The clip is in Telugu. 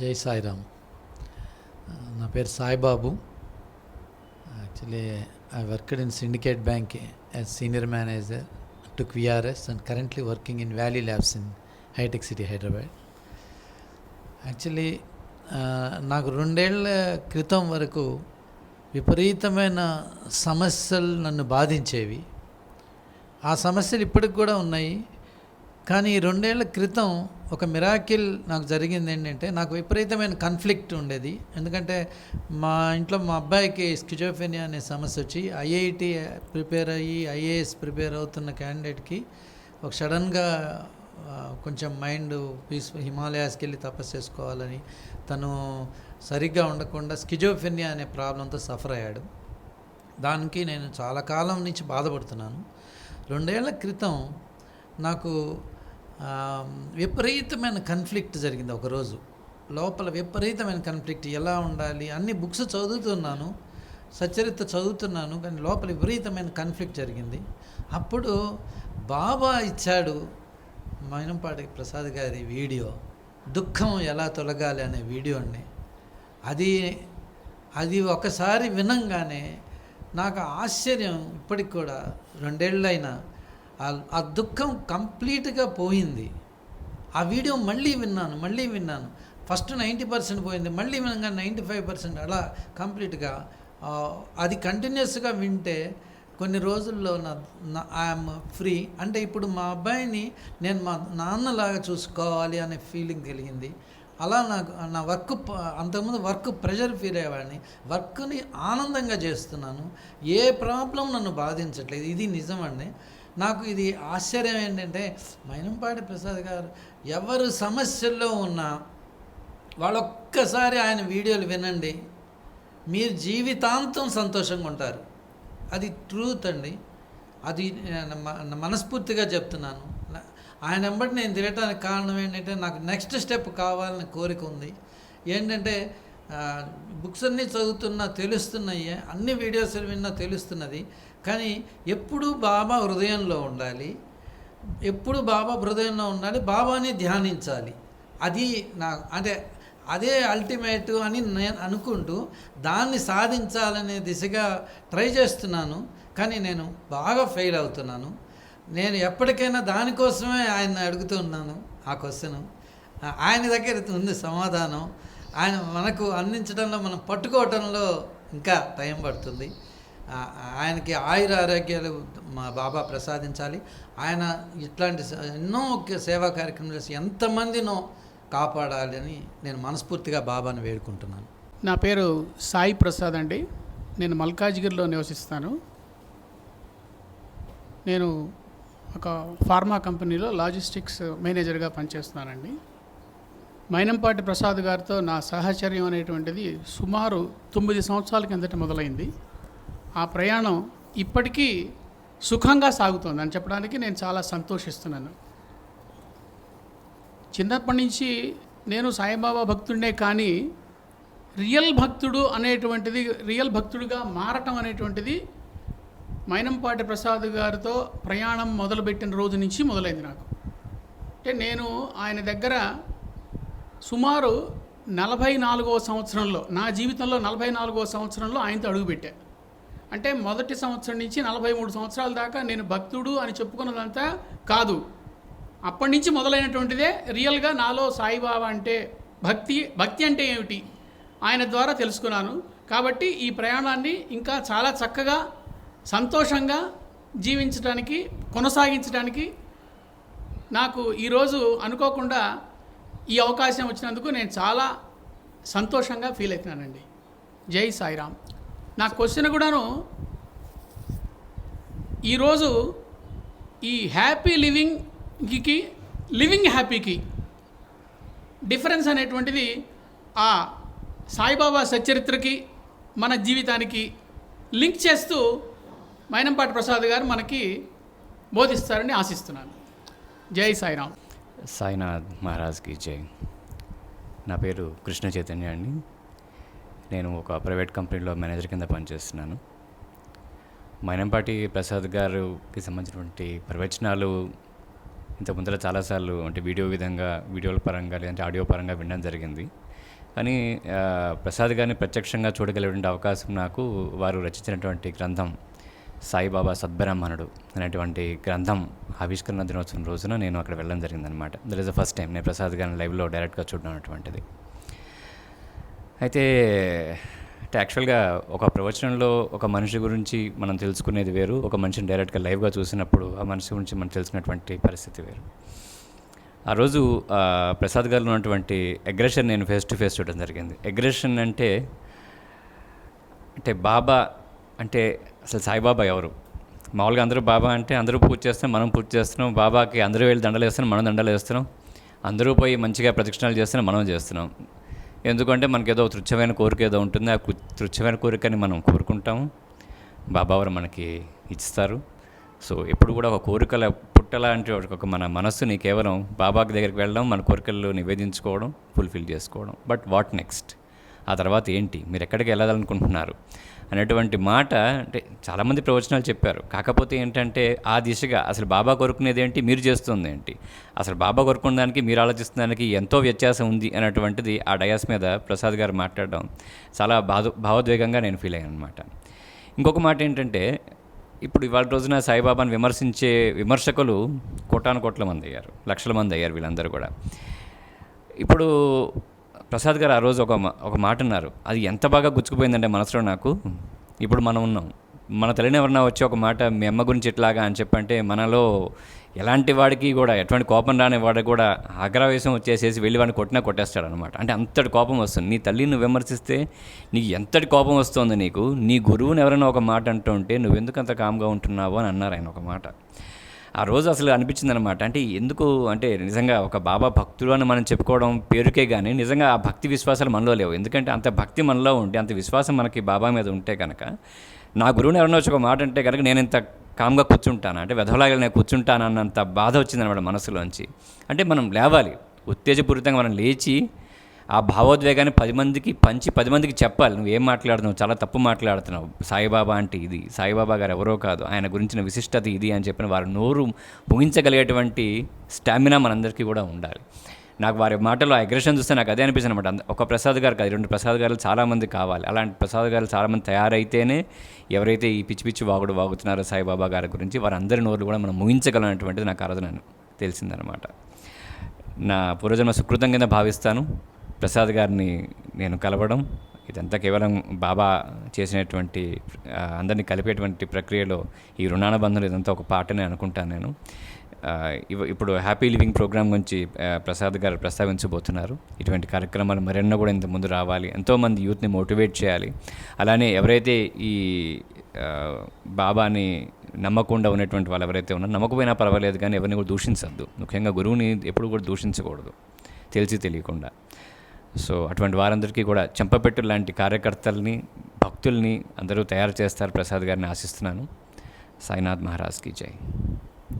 జై సాయిరామ్. నా పేరు Saibabu. Actually I worked in Syndicate bank as senior manager to QRS and currently working in valley labs in Hitec city Hyderabad. Actually నాకు రెండేళ్ళ క్రితం వరకు విపరీతమైన సమస్యలు నన్ను బాధించేవి. ఆ సమస్యలు ఇప్పటికి కూడా ఉన్నాయి. కానీ రెండేళ్ళ క్రితం ఒక మిరాకిల్ నాకు జరిగింది ఏంటంటే నాకు విపరీతమైన కన్ఫ్లిక్ట్ ఉండేది. ఎందుకంటే మా ఇంట్లో మా అబ్బాయికి స్కిజోఫెనియా అనే సమస్య వచ్చి ఐఐటి ప్రిపేర్ అయ్యి ఐఏఎస్ ప్రిపేర్ అవుతున్న క్యాండిడేట్కి ఒక సడన్గా కొంచెం మైండ్ పీస్ హిమాలయాస్కి వెళ్ళి తపస్సు చేసుకోవాలని తను సరిగ్గా ఉండకుండా స్కిజోఫెనియా అనే ప్రాబ్లంతో సఫర్ అయ్యాడు. దానికి నేను చాలా కాలం నుంచి బాధపడుతున్నాను. రెండేళ్ళ క్రితం నాకు విపరీతమైన కన్ఫ్లిక్ట్ జరిగింది ఒకరోజు. లోపల విపరీతమైన కన్ఫ్లిక్ట్ ఎలా ఉండాలి అన్ని బుక్స్ చదువుతున్నాను సచరిత్ర చదువుతున్నాను కానీ లోపల విపరీతమైన కన్ఫ్లిక్ట్ జరిగింది. అప్పుడు బాబా ఇచ్చాడు మైనంపాటి ప్రసాద్ గారి వీడియో దుఃఖం ఎలా తొలగాలి అనే వీడియోని. అది అది ఒకసారి వినంగానే నాకు ఆశ్చర్యం ఇప్పటికి కూడా రెండేళ్ళైనా ఆ- దుఃఖం కంప్లీట్గా పోయింది. ఆ వీడియో మళ్ళీ విన్నాను మళ్ళీ విన్నాను. ఫస్ట్ నైంటీ పర్సెంట్ పోయింది మళ్ళీ వినగా నైంటీ ఫైవ్ పర్సెంట్ అలా కంప్లీట్గా అది కంటిన్యూస్గా వింటే కొన్ని రోజుల్లో నా ఐఎమ్ ఫ్రీ. అంటే ఇప్పుడు మా అబ్బాయిని నేను మా నాన్నలాగా చూసుకోవాలి అనే ఫీలింగ్ కలిగింది. అలా నాకు నా వర్క్ అంతకుముందు వర్క్ ప్రెషర్ ఫీల్ అయ్యేవాడిని. వర్క్ని ఆనందంగా చేస్తున్నాను. ఏ ప్రాబ్లం నన్ను బాధించట్లేదు. ఇది నిజమండి. నాకు ఇది ఆశ్చర్యం ఏంటంటే మైనంపాటి ప్రసాద్ గారు ఎవరు సమస్యల్లో ఉన్నా వాళ్ళొక్కసారి ఆయన వీడియోలు వినండి. మీరు జీవితాంతం సంతోషంగా ఉంటారు. అది ట్రూత్ అండి. అది మనస్ఫూర్తిగా చెప్తున్నాను. ఆయన వెంబడి నేను తిరగటానికి కారణం ఏంటంటే నాకు నెక్స్ట్ స్టెప్ కావాలని కోరిక ఉంది. ఏంటంటే బుక్స్ అన్నీ చదువుతున్నా తెలుస్తున్నాయి అన్ని వీడియోస్ విన్నా తెలుస్తున్నది. కానీ ఎప్పుడు బాబా హృదయంలో ఉండాలి ఎప్పుడు బాబా హృదయంలో ఉండాలి బాబాని ధ్యానించాలి. అది నా అంటే అదే అల్టిమేట్ అని నేను అనుకుంటూ దాన్ని సాధించాలనే దిశగా ట్రై చేస్తున్నాను. కానీ నేను బాగా ఫెయిల్ అవుతున్నాను. నేను ఎప్పటికైనా దానికోసమే ఆయన అడుగుతున్నాను ఆ క్వశ్చన్. ఆయన దగ్గర ఉంది సమాధానం. ఆయన మనకు అందించడంలో మనం పట్టుకోవటంలో ఇంకా టైం పడుతుంది. ఆయనకి ఆయుర ఆరోగ్యాలు మా బాబా ప్రసాదించాలి. ఆయన ఇట్లాంటి ఎన్నో సేవా కార్యక్రమాలు చేసి ఎంతమందినో కాపాడాలి అని నేను మనస్ఫూర్తిగా బాబాను వేడుకుంటున్నాను. నా పేరు సాయి ప్రసాద్ అండి. నేను మల్కాజ్గిరిలో నివసిస్తాను. నేను ఒక ఫార్మా కంపెనీలో లాజిస్టిక్స్ మేనేజర్గా పనిచేస్తున్నానండి. మైనంపాటి ప్రసాద్ గారితో నా సహచర్యం అనేటువంటిది సుమారు తొమ్మిది సంవత్సరాల కిందట మొదలైంది. ఆ ప్రయాణం ఇప్పటికీ సుఖంగా సాగుతోంది అని చెప్పడానికి నేను చాలా సంతోషిస్తున్నాను. చిన్నప్పటి నుంచి నేను సాయిబాబా భక్తుడినే కానీ రియల్ భక్తుడు అనేటువంటిది రియల్ భక్తుడిగా మారటం అనేటువంటిది మైనంపాటి ప్రసాద్ గారితో ప్రయాణం మొదలుపెట్టిన రోజు నుంచి మొదలైంది నాకు. అంటే నేను ఆయన దగ్గర సుమారు నలభై నాలుగవ సంవత్సరంలో నా జీవితంలో నలభై నాలుగవ సంవత్సరంలో ఆయనతో అడుగుపెట్టా. అంటే మొదటి సంవత్సరం నుంచి నలభై మూడు సంవత్సరాల దాకా నేను భక్తుడు అని చెప్పుకున్నదంతా కాదు. అప్పటి నుంచి మొదలైనటువంటిదే రియల్గా నాలో సాయిబాబా అంటే భక్తి భక్తి అంటే ఏమిటి? ఆయన ద్వారా తెలుసుకున్నాను. కాబట్టి ఈ ప్రయాణాన్ని ఇంకా చాలా చక్కగా సంతోషంగా జీవించడానికి కొనసాగించడానికి నాకు ఈరోజు అనుకోకుండా ఈ అవకాశం వచ్చినందుకు నేను చాలా సంతోషంగా ఫీల్ అవుతున్నానండి. జై సాయిరామ్. నా క్వశ్చన్ కూడాను ఈరోజు ఈ హ్యాపీ లివింగ్కి లివింగ్ హ్యాపీకి డిఫరెన్స్ అనేటువంటిది ఆ సాయిబాబా సచరిత్రకి మన జీవితానికి లింక్ చేస్తూ మైనంపాటి ప్రసాద్ గారు మనకి బోధిస్తారని ఆశిస్తున్నాను. జై సాయిరామ్. సాయినాథ్ మహారాజ్కి జై. నా పేరు కృష్ణ చైతన్య అండి. నేను ఒక ప్రైవేట్ కంపెనీలో మేనేజర్ కింద పనిచేస్తున్నాను. మైనంపాటి ప్రసాద్ గారికి సంబంధించినటువంటి ప్రవచనాలు ఇంత ముందర చాలాసార్లు అంటే వీడియో విధంగా వీడియోల పరంగా లేదంటే ఆడియో పరంగా వినడం జరిగింది. కానీ ప్రసాద్ గారిని ప్రత్యక్షంగా చూడగలిగిన అవకాశం నాకు వారు రచించినటువంటి గ్రంథం సాయిబాబా సద్బ్రాహ్మణుడు అనేటువంటి గ్రంథం ఆవిష్కరణ దినోత్సవం రోజున నేను అక్కడ వెళ్ళడం జరిగిందనమాట that is the first time నేను ప్రసాద్ గారిని లైవ్లో డైరెక్ట్గా చూడడం అటువంటిది. అయితే అంటే యాక్చువల్గా ఒక ప్రవచనంలో ఒక మనిషి గురించి మనం తెలుసుకునేది వేరు. ఒక మనిషిని డైరెక్ట్గా లైవ్గా చూసినప్పుడు ఆ మనిషి గురించి మనం తెలిసినటువంటి పరిస్థితి వేరు. ఆ రోజు ప్రసాద్ గారు ఉన్నటువంటి అగ్రెషన్ నేను ఫేస్ టు ఫేస్ చూడడం జరిగింది. అగ్రెషన్ అంటే అంటే బాబా అంటే అసలు సాయిబాబా ఎవరు? మామూలుగా అందరూ బాబా అంటే అందరూ పూజ చేస్తున్నాం మనం పూజ చేస్తున్నాం బాబాకి అందరూ వెళ్ళి దండలు వేస్తున్నాం మనం దండలు వేస్తున్నాం. అందరూ పోయి మంచిగా ప్రదక్షిణాలు చేస్తున్నాం మనం చేస్తున్నాం. ఎందుకంటే మనకి ఏదో తృచ్ఛమైన కోరిక ఏదో ఉంటుంది ఆ తృచ్ఛమైన కోరికని మనం కోరుకుంటాము. బాబావారు మనకి ఇస్తారు. సో ఎప్పుడు కూడా ఒక కోరికల పుట్టలాంటి ఒక మన మనస్సుని కేవలం బాబాకి దగ్గరికి వెళ్ళడం మన కోరికలు నివేదించుకోవడం ఫుల్ఫిల్ చేసుకోవడం. బట్ వాట్ నెక్స్ట్ ఆ తర్వాత ఏంటి? మీరు ఎక్కడికి వెళ్ళాలనుకుంటున్నారు? అనేటువంటి మాట అంటే చాలామంది ప్రవచనాలు చెప్పారు. కాకపోతే ఏంటంటే ఆ దిశగా అసలు బాబా కోరుకునేది ఏంటి? మీరు చేస్తుంది ఏంటి? అసలు బాబా కోరుకున్న దానికి మీరు ఆలోచిస్తున్న దానికి ఎంతో వ్యత్యాసం ఉంది అనేటువంటిది ఆ డయాస్ మీద ప్రసాద్ గారు మాట్లాడడం చాలా బాధ భావోద్వేగంగా నేను ఫీల్ అయ్యాను అనమాట ఇంకొక మాట ఏంటంటే ఇప్పుడు ఇవాళ రోజున సాయిబాబాను విమర్శించే విమర్శకులు కోటాను కోట్ల మంది అయ్యారు. లక్షల మంది అయ్యారు వీళ్ళందరూ కూడా. ఇప్పుడు ప్రసాద్ గారు ఆ రోజు ఒక మా- ఒక మాట అన్నారు. అది ఎంత బాగా గుచ్చుకుపోయిందంటే మనసులో నాకు ఇప్పుడు మనం ఉన్నాం. మన తల్లిని ఎవరన్నా వచ్చి ఒక మాట మీ అమ్మ గురించి ఇట్లాగా అని చెప్పంటే మనలో ఎలాంటి వాడికి కూడా ఎటువంటి కోపం రాని వాడికి కూడా ఆగ్రవేశం వచ్చేసేసి వెళ్ళి వాడిని కొట్టినా కొట్టేస్తాడనమాట అంటే అంతటి కోపం వస్తుంది. నీ తల్లిని నువ్వు విమర్శిస్తే నీకు ఎంతటి కోపం వస్తుంది నీకు? నీ గురువుని ఎవరైనా ఒక మాట అంటూ ఉంటే నువ్వెందుకు అంత కామ్గా ఉంటున్నావు అని అన్నారు ఆయన ఒక మాట. ఆ రోజు అసలు అనిపించింది అనమాట అంటే ఎందుకు అంటే నిజంగా ఒక బాబా భక్తులు అని మనం చెప్పుకోవడం పేరుకే కానీ నిజంగా ఆ భక్తి విశ్వాసాలు మనలో లేవు. ఎందుకంటే అంత భక్తి మనలో ఉంటే అంత విశ్వాసం మనకి బాబా మీద ఉంటే కనుక నా గురువుని ఎవరైనా వచ్చి ఒక మాట అంటే కనుక నేను ఇంత కామ్గా కూర్చుంటాను? అంటే వెధవలాగా నేను కూర్చుంటాను? అన్నంత బాధ వచ్చిందనమాట మనసులోంచి. అంటే మనం లేవాలి. ఉత్తేజపూరితంగా మనం లేచి ఆ భావోద్వేగాన్ని పది మందికి పంచి పది మందికి చెప్పాలి. నువ్వు ఏం మాట్లాడుతున్నావు? చాలా తప్పు మాట్లాడుతున్నావు. సాయిబాబా అంటే ఇది. సాయిబాబా గారు ఎవరో కాదు. ఆయన గురించిన విశిష్టత ఇది అని చెప్పిన వారి నోరు ముగించగలిగేటువంటి స్టామినా మనందరికీ కూడా ఉండాలి. నాకు వారి మాటలో అగ్రెషన్ చూస్తే నాకు అదే అనిపించింది అనమాట ఒక ప్రసాద్ గారు కాదు రెండు ప్రసాద్ గారు చాలామంది కావాలి. అలాంటి ప్రసాద్ గారు చాలామంది తయారైతేనే ఎవరైతే ఈ పిచ్చి పిచ్చి వాగుడు వాగుతున్నారో సాయిబాబా గారి గురించి వారందరి నోరు కూడా మనం ముగించగలనటువంటిది నాకు ఆ తెలిసిందనమాట నా పూర్వజన్మ సుకృతం కింద భావిస్తాను. ప్రసాద్ గారిని నేను కలవడం ఇదంతా కేవలం బాబా చేసినటువంటి అందరినీ కలిపేటువంటి ప్రక్రియలో ఈ రుణానుబంధం ఇదంతా ఒక పాటనే అనుకుంటాను నేను. ఇప్పుడు హ్యాపీ లివింగ్ ప్రోగ్రామ్ గురించి ప్రసాద్ గారు ప్రస్తావించబోతున్నారు. ఇటువంటి కార్యక్రమాలు మరెన్నో కూడా ఇంత ముందు రావాలి. ఎంతోమంది యూత్ని మోటివేట్ చేయాలి. అలానే ఎవరైతే ఈ బాబాని నమ్మకుండా ఉన్నటువంటి వాళ్ళు ఎవరైతే ఉన్నారో నమ్మకపోయినా పర్వాలేదు కానీ ఎవరిని కూడా దూషించద్దు. ముఖ్యంగా గురువుని ఎప్పుడు కూడా దూషించకూడదు. తెలిసి తెలియకుండా. సో అటువంటి వారందరికీ కూడా చెంపపెట్టు లాంటి కార్యకర్తల్ని భక్తుల్ని అందరూ తయారు చేస్తారు ప్రసాద్ గారిని ఆశిస్తున్నాను. సాయినాథ్ మహారాజ్కి జై.